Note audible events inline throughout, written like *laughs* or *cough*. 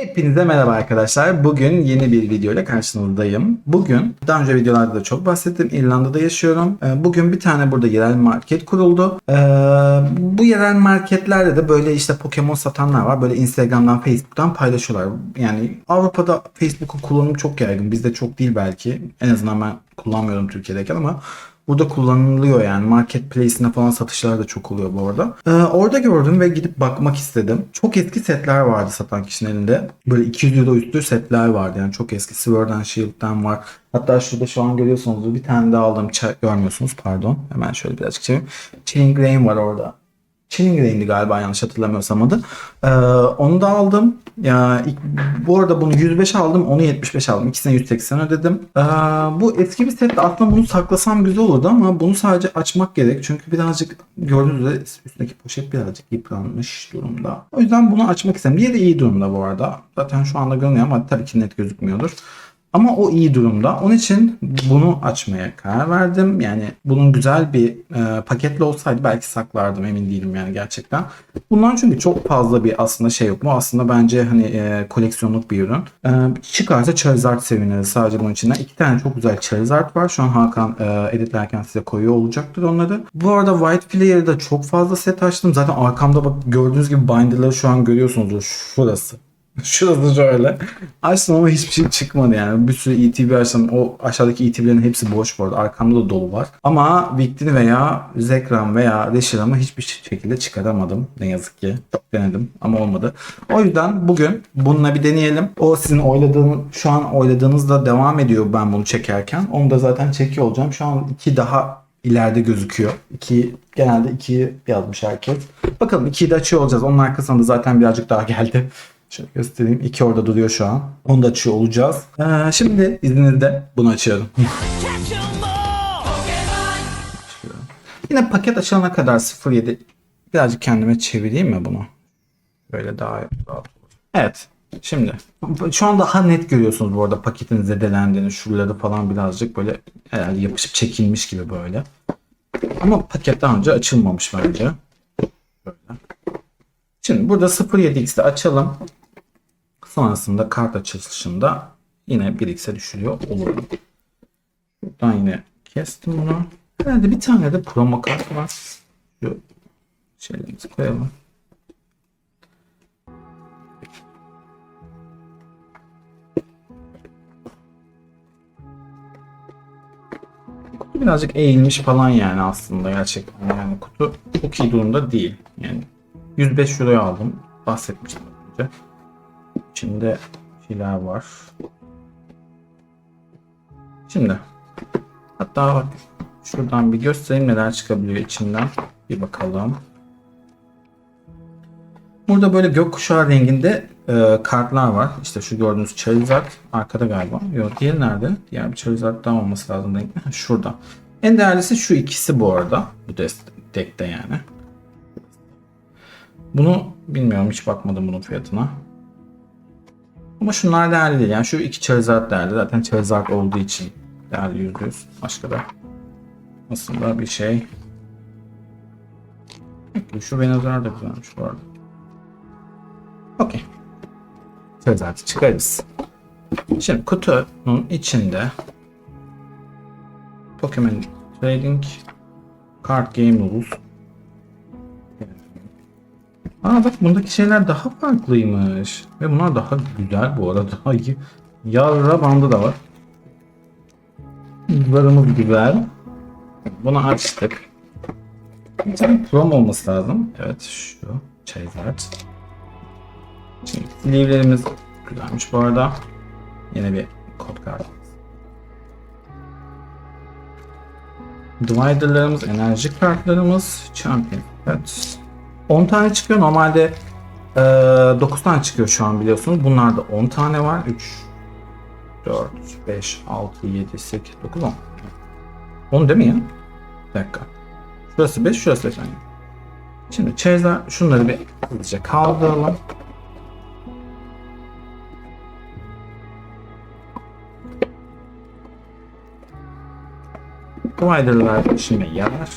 Hepinize merhaba arkadaşlar. Bugün yeni bir video ile karşınızdayım. Bugün daha önce videolarda da çok bahsettim. İrlanda'da yaşıyorum. Ee, Bugün bir tane burada yerel market kuruldu. Ee, Bu yerel marketlerde de böyle işte Pokemon satanlar var. Böyle Instagram'dan, Facebook'tan paylaşıyorlar. Yani Avrupa'da Facebook'un kullanımı çok yaygın. Bizde çok değil belki. En azından ben kullanmıyorum Türkiye'deyken ama Burada kullanılıyor yani marketplace'ine falan satışlar da çok oluyor bu arada. Ee, orada gördüm ve gidip bakmak istedim. Çok eski setler vardı satan kişinin elinde. Böyle 200 euro üstü setler vardı yani çok eski. Sword and Shield'den var. Hatta şurada şu an görüyorsunuz bir tane daha aldım. Ça- görmüyorsunuz pardon. Hemen şöyle birazcık çevireyim. Chilling Reign var orada. Reign'di galiba yanlış hatırlamıyorsam adı. Ee, onu da aldım. Ya ilk, bu arada bunu 105 aldım, onu 75 aldım. İkisine 180 ödedim. Ee, bu eski bir set. Aslında bunu saklasam güzel olurdu ama bunu sadece açmak gerek. Çünkü birazcık gördüğünüz üzere üstündeki poşet birazcık yıpranmış durumda. O yüzden bunu açmak istedim. Diğeri iyi durumda bu arada. Zaten şu anda görünüyor ama tabii ki net gözükmüyordur. Ama o iyi durumda. Onun için bunu açmaya karar verdim. Yani bunun güzel bir e, paketli olsaydı belki saklardım emin değilim yani gerçekten. Bundan çünkü çok fazla bir aslında şey yok. Bu aslında bence hani e, koleksiyonluk bir ürün. E, çıkarsa Charizard seviniriz sadece bunun içinden. İki tane çok güzel Charizard var. Şu an Hakan e, editlerken size koyuyor olacaktır onları. Bu arada White Flare'da çok fazla set açtım. Zaten arkamda bak gördüğünüz gibi binderları şu an görüyorsunuzdur. Şurası. *laughs* Şurası şöyle. Açtım ama hiçbir şey çıkmadı yani. Bir sürü ETB açtım. O aşağıdaki ETB'lerin hepsi boş bu arada. Arkamda da dolu var. Ama Victini veya Zekram veya Reshiram'ı hiçbir şekilde çıkaramadım. Ne yazık ki. Çok denedim ama olmadı. O yüzden bugün bununla bir deneyelim. O sizin oyladığınız, şu an oyladığınızda devam ediyor ben bunu çekerken. Onu da zaten çekiyor olacağım. Şu an iki daha ileride gözüküyor. İki, genelde 2'yi yazmış herkes. Bakalım 2'yi de açıyor olacağız. Onun arkasında da zaten birazcık daha geldi. Şöyle göstereyim. İki orada duruyor şu an. Onu da açıyor olacağız. Ee, şimdi izninizle bunu açıyorum. *laughs* Yine paket açılana kadar 07 birazcık kendime çevireyim mi bunu? Böyle daha rahat olur. Evet. Şimdi şu an daha net görüyorsunuz bu arada paketin zedelendiğini, şuraları falan birazcık böyle herhalde yapışıp çekilmiş gibi böyle. Ama paket daha önce açılmamış bence. Böyle. Şimdi burada 07x'de açalım. Sonrasında kart açılışında yine 1x'e düşürüyor olurum. Buradan yine kestim bunu. Herhalde bir tane de promo kart var. Şu şeylerimizi koyalım. Kutu birazcık eğilmiş falan yani aslında gerçekten. Yani kutu çok iyi durumda değil. Yani 105 euroya aldım. Bahsetmiştim önce. İçinde şeyler var. Şimdi hatta bak şuradan bir göstereyim neler çıkabiliyor içinden. Bir bakalım. Burada böyle gökkuşağı renginde e, kartlar var. İşte şu gördüğünüz Charizard arkada galiba. Yok diğeri nerede? Diğer bir Charizard daha olması lazım renkli. Ha, Şurada. En değerlisi şu ikisi bu arada. Bu dest- deckte yani. Bunu bilmiyorum hiç bakmadım bunun fiyatına. Ama şunlar değerli değil. Yani şu iki Charizard değerli. Zaten Charizard olduğu için değerli yüzde yüz. Başka da aslında bir şey. Şu Venusaur da güzelmiş bu arada. Okey. Charizard'ı çıkarız. Şimdi kutunun içinde Pokemon Trading Card Game Rules Aa bak bundaki şeyler daha farklıymış. Ve bunlar daha güzel bu arada. *laughs* İyi. Yarra bandı da var. Zarımız güzel. Bunu açtık. Bir tane Chrome olması lazım. Evet şu. Charizard. Şimdi sleeve'lerimiz güzelmiş bu arada. Yine bir kod kartı. Divider'larımız, enerji kartlarımız, Champion. Evet. 10 tane çıkıyor. Normalde e, 9 tane çıkıyor şu an biliyorsunuz. Bunlarda 10 tane var. 3, 4, 5, 6, 7, 8, 9, 10. 10 değil mi ya? Bir dakika. Şurası 5, şurası 5. Yani. Şimdi Charizard şunları bir hızlıca kaldıralım. Provider'lar işime yarar.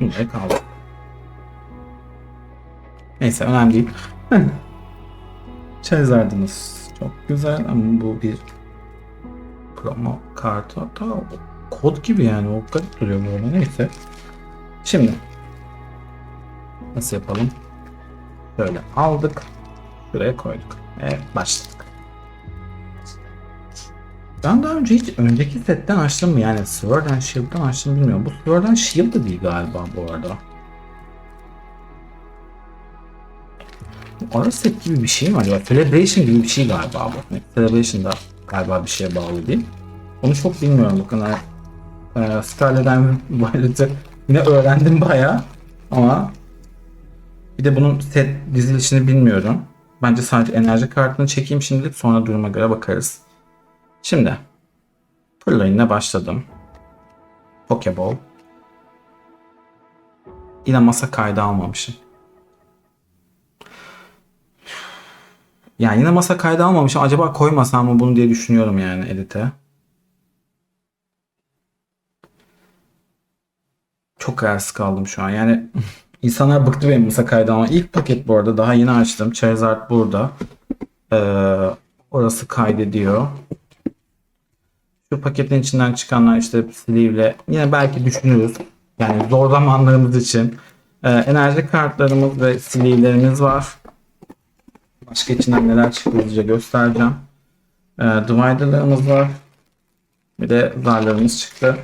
Bunları kaldır. Neyse önemli değil. Charizard'ınız çok güzel ama bu bir promo kartı. Hatta kod gibi yani o garip duruyor böyle neyse. Şimdi nasıl yapalım? Şöyle aldık. Şuraya koyduk. Ve başladık. Ben daha önce hiç önceki setten açtım mı? Yani Sword and Shield'dan açtım bilmiyorum. Bu Sword and Shield da değil galiba bu arada. Ara set gibi bir şey mi acaba? Celebration gibi bir şey galiba bu. Celebration da galiba bir şeye bağlı değil. Onu çok bilmiyorum bakın. E, Scarlet and Violet'ı yine öğrendim baya ama bir de bunun set dizilişini bilmiyorum. Bence sadece enerji kartını çekeyim şimdilik sonra duruma göre bakarız. Şimdi Purloin'le başladım. Pokeball. Yine masa kaydı almamışım. Yani yine masa kaydı almamışım. Acaba koymasam mı bunu diye düşünüyorum yani edite. Çok kararsız kaldım şu an. Yani *laughs* insanlar bıktı benim masa kaydı ama ilk paket bu arada daha yeni açtım. Charizard burada. Ee, orası kaydediyor. Şu paketin içinden çıkanlar işte sleeve'le yine belki düşünürüz. Yani zor zamanlarımız için. Ee, enerji kartlarımız ve sleeve'lerimiz var. Başka içinden neler çıktı hızlıca göstereceğim. Ee, divider'larımız var. Bir de zarlarımız çıktı.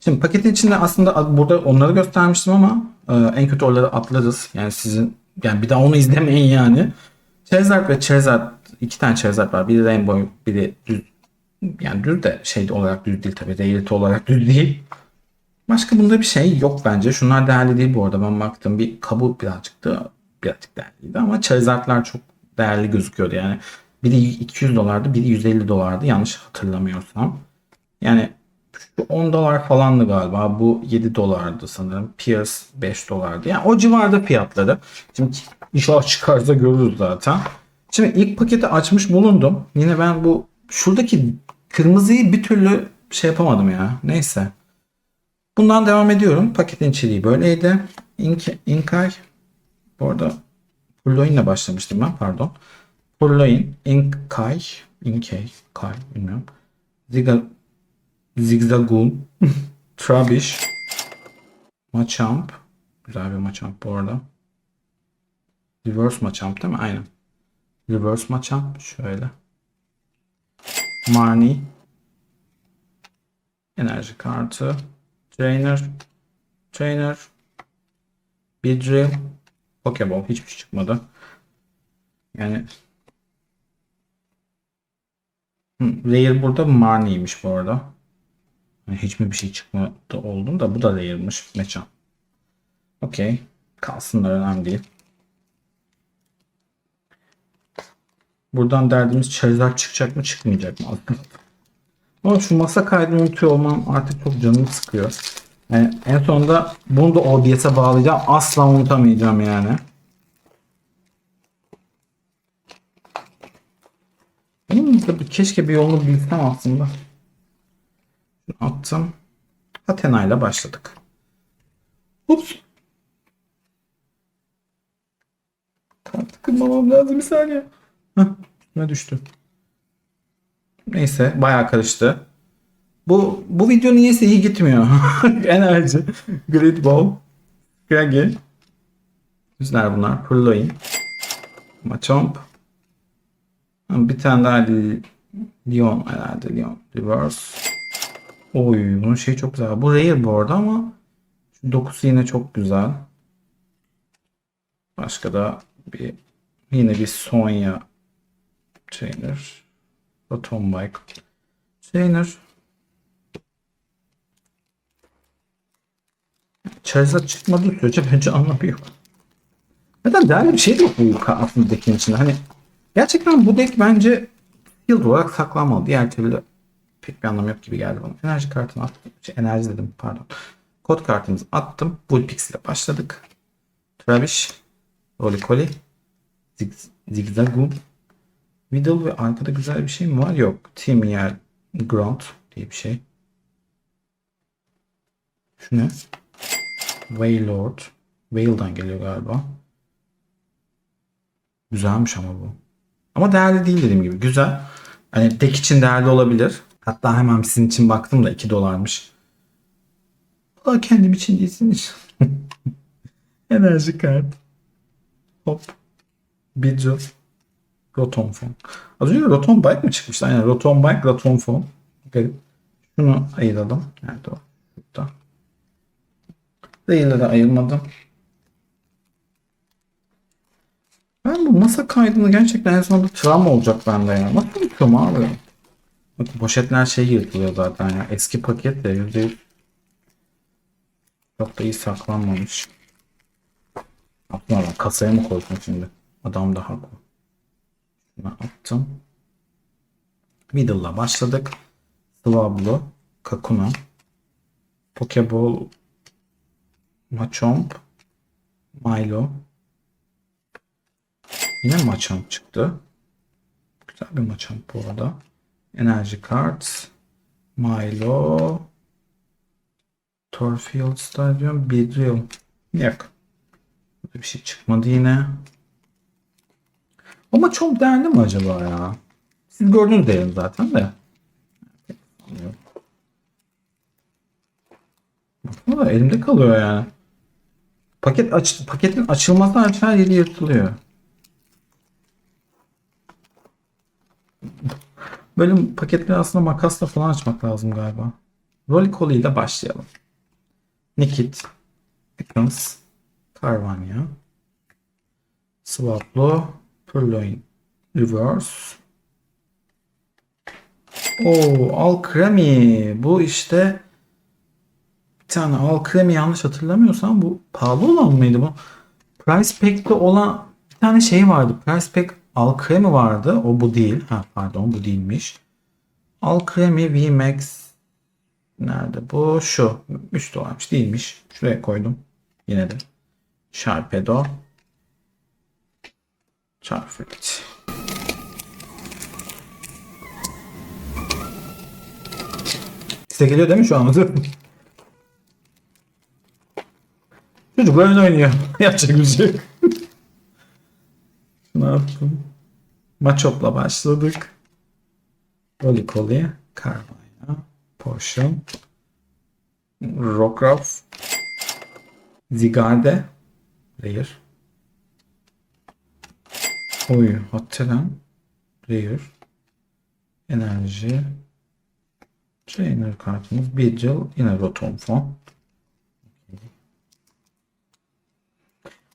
Şimdi paketin içinde aslında burada onları göstermiştim ama e, en kötü oraları atlarız. Yani sizin yani bir daha onu izlemeyin yani. Charizard ve Charizard iki tane Charizard var. Biri Rainbow, biri düz yani düz de şey olarak düz değil tabii. Reality olarak düz değil. Başka bunda bir şey yok bence. Şunlar değerli değil bu arada. Ben baktım bir kabuğu birazcık da birazcık değerliydi ama Charizard'lar çok değerli gözüküyordu. Yani biri 200 dolardı, biri 150 dolardı yanlış hatırlamıyorsam. Yani şu 10 dolar falandı galiba. Bu 7 dolardı sanırım. Pierce 5 dolardı. Yani o civarda fiyatları. Şimdi inşallah çıkarsa görürüz zaten. Şimdi ilk paketi açmış bulundum. Yine ben bu şuradaki kırmızıyı bir türlü şey yapamadım ya. Neyse. Bundan devam ediyorum. Paketin içeriği böyleydi. Ink, Inkay. Bu arada Purloin'le başlamıştım ben pardon. Purloin, Inkay, Inkay, Kay bilmiyorum. Ziga, Zigzagoon, *laughs* Trubbish, Machamp. Güzel bir Machamp bu arada. Reverse Machamp değil mi? Aynen. Reverse Machamp. Şöyle. Marnie. Enerji kartı. Trainer. Trainer. Beedrill. Pokeball. Hiçbir şey çıkmadı. Yani Hı, Rare burada Marnie'ymiş bu arada. Yani hiç mi bir şey çıkmadı oldum da bu da Rare'mış. Meçan. Okey. Kalsınlar önemli değil. Buradan derdimiz Charizard çıkacak mı çıkmayacak mı. Ama şu masa kaydını unutuyor olmam artık çok canımı sıkıyor. Yani en sonunda bunu da OBS'e bağlayacağım. Asla unutamayacağım yani. Hmm, tabii keşke bir yolunu bilsem aslında. Şunu attım. Athena ile başladık. Ups. Tıkınmamam lazım bir saniye. Heh, üstüme düştü. Neyse bayağı karıştı. Bu bu video niyeyse iyi gitmiyor. *laughs* Enerji. Great Ball. Scraggy. Güzel bunlar. Purloin. Machamp. Bir tane daha Leon herhalde Leon. Reverse. Oy bunun şey çok güzel. Bu rare bu arada ama şu dokusu yine çok güzel. Başka da bir yine bir Sonya Trainer. Atom Bike. Trainer. Charizard çıkmadığı sürece bence anlamı yok. Neden değerli bir şey yok bu aslında deckin içinde. Hani gerçekten bu deck bence yıl olarak saklanmalı. Diğer türlü pek bir anlamı yok gibi geldi bana. Enerji kartını attım. Şey, enerji dedim pardon. Kod kartımızı attım. Bullpix ile başladık. Travish. Rolikoli. Zig, Zigzagoon. Middle ve arkada güzel bir şey mi var? Yok. Team yer Ground diye bir şey. Şu ne? Waylord. Whale'dan geliyor galiba. Güzelmiş ama bu. Ama değerli değil dediğim gibi. Güzel. Hani tek için değerli olabilir. Hatta hemen sizin için baktım da 2 dolarmış. Aa, kendim için değilsiniz. *laughs* Enerji kart. Hop. Bidjo. Rotom fon. Az önce Rotom Bike mi çıkmıştı? Aynen Rotom Bike, Rotom fon. Garip. Şunu ayıralım. Nerede o? Burada. Değilleri ayırmadım. Ben bu masa kaydını gerçekten en sonunda travma olacak bende ya. Nasıl unutuyorum abi? Bak poşetler şey yırtılıyor zaten ya. Eski paket de %100 çok da iyi saklanmamış. Aklına lan kasaya mı koydun şimdi? Adam da haklı. Şunu attım. Middle'la başladık. Swablu, Kakuna, Pokeball, Machamp, Milo. Yine Machamp çıktı. Güzel bir Machamp bu arada. Enerji Cards, Milo, Torfield Stadium, Beedrill. Yok. Burada bir şey çıkmadı yine. Ama çok değerli mi acaba ya? Siz gördünüz derim zaten de. Bakma da elimde kalıyor yani. Paket aç, paketin açılması aç her yeri yırtılıyor. Böyle paketleri aslında makasla falan açmak lazım galiba. Rolikoli ile başlayalım. Nikit, Pickens, Carvania, Swaplo, Purloin, Reverse. Oo, Alkremi. Bu işte tane Alkremi yanlış hatırlamıyorsam bu pahalı olan mıydı bu? Price Pack'te olan bir tane şey vardı. Price Pack Alkremi vardı. O bu değil. Ha pardon bu değilmiş. Alkremi VMAX nerede bu? Şu. 3 dolarmış değilmiş. Şuraya koydum. Yine de. Sharpedo. Charfrit. Size geliyor değil mi şu an? *laughs* Çocuklar oyun oynuyor. *laughs* Yapacak bir şey yok. *laughs* Ne yaptım? Machop'la başladık. Rolikoli, Carmine, Potion, Rockruff, Zigarde, Rare. Oy, Hottelen, Rare, Enerji, Trainer kartımız, Beedrill, yine Rotom Fon.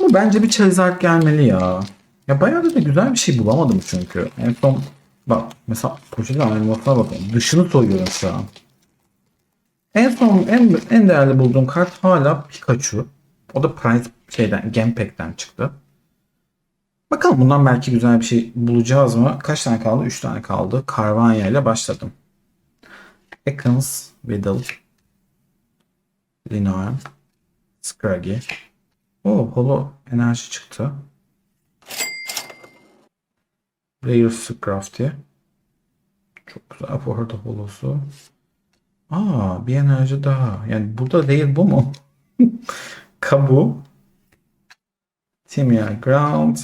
Ama bence bir Charizard gelmeli ya. Ya bayağı da güzel bir şey bulamadım çünkü. En son bak mesela poşetin animasyona bakalım. Dışını soyuyorum şu an. En son en, en değerli bulduğum kart hala Pikachu. O da Price şeyden Gamepack'ten çıktı. Bakalım bundan belki güzel bir şey bulacağız mı? Kaç tane kaldı? 3 tane kaldı. Carvania ile başladım. Ekans, Vidal, Linoan, Scraggy. O holo enerji çıktı. Rare Scrafty. Çok güzel arada holosu. Aa bir enerji daha. Yani burada değil bu mu? *laughs* Kabu. Timia Ground.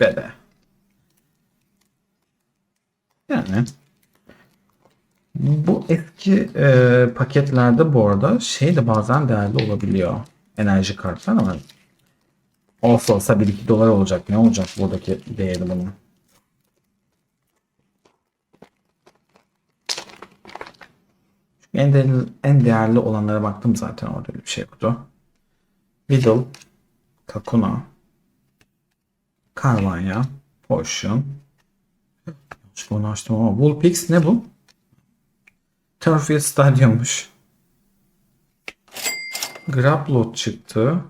Bebe. Yani bu eski e, paketlerde bu arada şey de bazen değerli olabiliyor. Enerji kartlar ama olsa olsa 1-2 dolar olacak. Ne olacak buradaki değeri bunun? En değerli, en değerli olanlara baktım zaten orada bir şey yoktu. Vidal, Kakuna, Carvanya, Potion. Onu açtım ama Vulpix ne bu? Turffield Stadyum'muş. Graplot çıktı.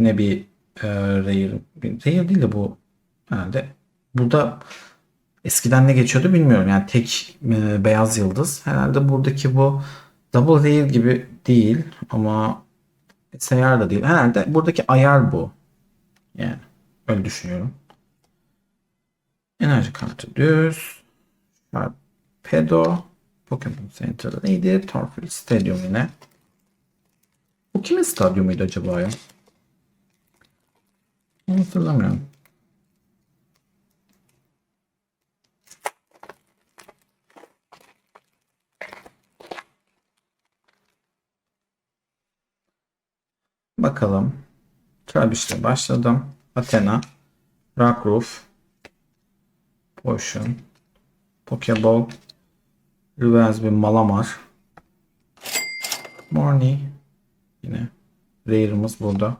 Yine bir e, Rare. Rare değil de bu herhalde. Burada eskiden ne geçiyordu bilmiyorum. Yani tek e, beyaz yıldız. Herhalde buradaki bu Double Rare gibi değil ama seyyar da değil. Herhalde buradaki ayar bu. Yani öyle düşünüyorum. Enerji kartı düz. Pedo. Pokemon Center'da neydi? Torfield Stadium yine. Bu kimin stadyumuydu acaba ya? Hatırlamıyorum. Bakalım. Trabiş'le başladım. Athena. Rockroof. Potion. Pokeball. Reverse bir Malamar. Morning. Yine Rare'ımız burada.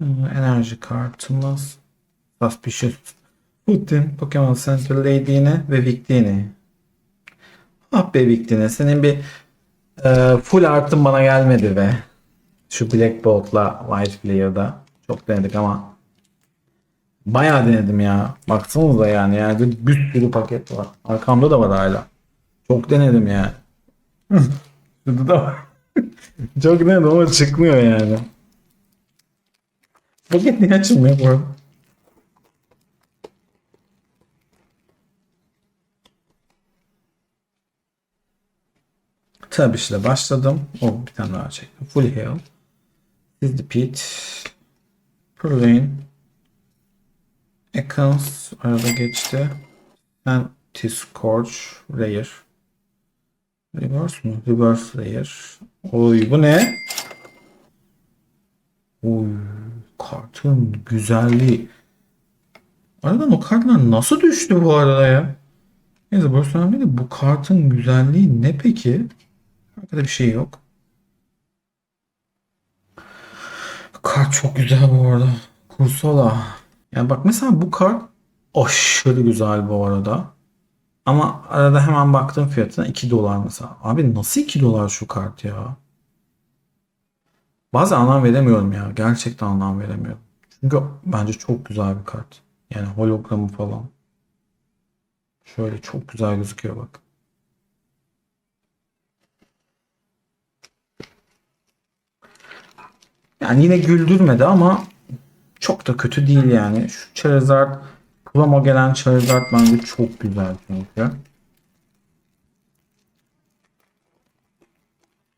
Ee, Enerji kartımız. Suspicious. Putin. Pokemon Center Lady'ine ve Victini. Ah be Victini. Senin bir e, full artın bana gelmedi be. Şu Black Bolt'la White Player'da. Çok denedik ama bayağı denedim ya. Baksanıza yani. Yani bir sürü paket var. Arkamda da var hala. Çok denedim ya. *laughs* Şurada da var. *laughs* Çok denedim ama çıkmıyor yani. Paket niye açılmıyor bu arada? Tabii işte başladım. O bir tane daha çektim. Full Hail. Siz the Pit. Prolane. Ekans arada geçti. Anti-Scorch. Rare. Reverse mu? Reverse Rare. Oy bu ne? Oy kartın güzelliği. Aradan o kartlar nasıl düştü bu arada ya? Neyse burası önemli değil. Bu kartın güzelliği ne peki? Arkada bir şey yok. Kart çok güzel bu arada. Kursola. Yani bak mesela bu kart aşırı güzel bu arada. Ama arada hemen baktım fiyatına 2 dolar mesela. Abi nasıl 2 dolar şu kart ya? Bazen anlam veremiyorum ya. Gerçekten anlam veremiyorum. Çünkü bence çok güzel bir kart. Yani hologramı falan. Şöyle çok güzel gözüküyor bak. Yani yine güldürmedi ama çok da kötü değil yani. Şu Charizard promo gelen Charizard bence çok güzel çünkü.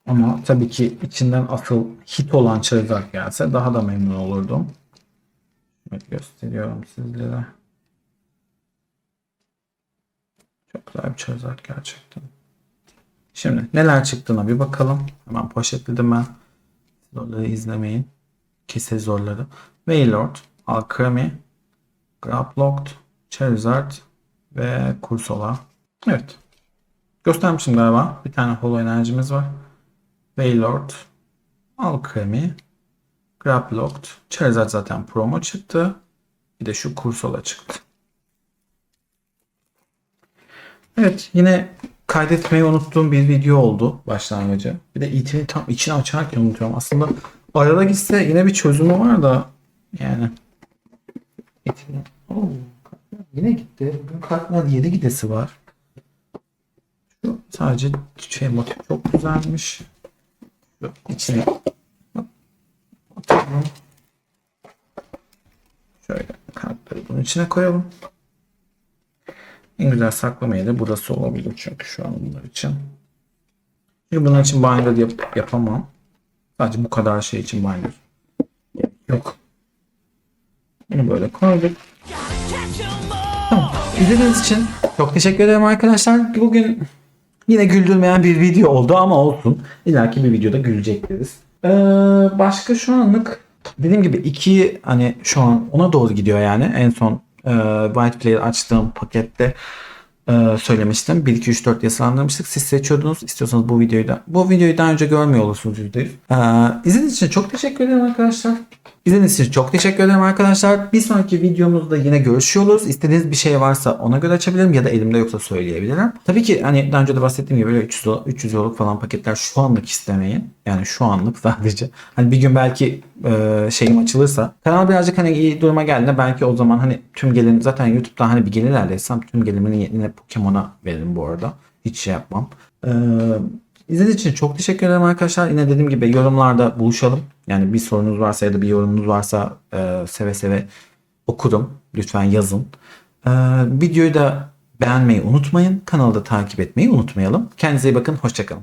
Ama tabii ki içinden asıl hit olan Charizard gelse daha da memnun olurdum. Evet gösteriyorum sizlere. Çok güzel bir Charizard gerçekten. Şimdi neler çıktığına bir bakalım. Hemen poşetledim ben. Zorları izlemeyin. Kese zorları. Wailord, Alcremie, Graplocked, Charizard ve Kursola. Evet. Göstermişim galiba. Bir tane holo enerjimiz var. Wailord, Alcremie, Graplocked, Charizard zaten promo çıktı. Bir de şu Kursola çıktı. Evet yine kaydetmeyi unuttuğum bir video oldu başlangıcı. Bir de itini tam içini açarken unutuyorum. Aslında arada gitse yine bir çözümü var da yani. İtini... Oo, yine gitti. Bu kartlar 7 gidesi var. Şu sadece şey motif çok güzelmiş. Şu içine atalım. Şöyle kartları bunun içine koyalım. En güzel saklama yeri burası olabilir çünkü şu an bunlar için. Çünkü bunun için binder yap yapamam. Sadece bu kadar şey için binder. Yok. Bunu böyle koyduk. Tamam. İzlediğiniz için çok teşekkür ederim arkadaşlar. Bugün yine güldürmeyen bir video oldu ama olsun. İlla bir videoda gülecektiriz. Ee, başka şu anlık dediğim gibi iki hani şu an ona doğru gidiyor yani. En son e, White Player açtığım pakette e, söylemiştim. 1, 2, 3, 4 diye. Siz seçiyordunuz. İstiyorsanız bu videoyu da. Bu videoyu daha önce görmüyor olursunuz %100. Ee, izlediğiniz için çok teşekkür ederim arkadaşlar. İzlediğiniz için çok teşekkür ederim arkadaşlar. Bir sonraki videomuzda yine görüşüyoruz. İstediğiniz bir şey varsa ona göre açabilirim ya da elimde yoksa söyleyebilirim. Tabii ki hani daha önce de bahsettiğim gibi böyle 300, 300 euroluk falan paketler şu anlık istemeyin. Yani şu anlık *laughs* sadece. Hani bir gün belki e, şeyim açılırsa kanal birazcık hani iyi duruma geldiğinde belki o zaman hani tüm gelirim zaten YouTube'dan hani bir gelir elde etsem tüm gelirimi yine Pokemon'a veririm bu arada. Hiç şey yapmam. Ee, İzlediğiniz için çok teşekkür ederim arkadaşlar. Yine dediğim gibi yorumlarda buluşalım. Yani bir sorunuz varsa ya da bir yorumunuz varsa e, seve seve okurum. Lütfen yazın. E, videoyu da beğenmeyi unutmayın. Kanalı da takip etmeyi unutmayalım. Kendinize iyi bakın. Hoşçakalın.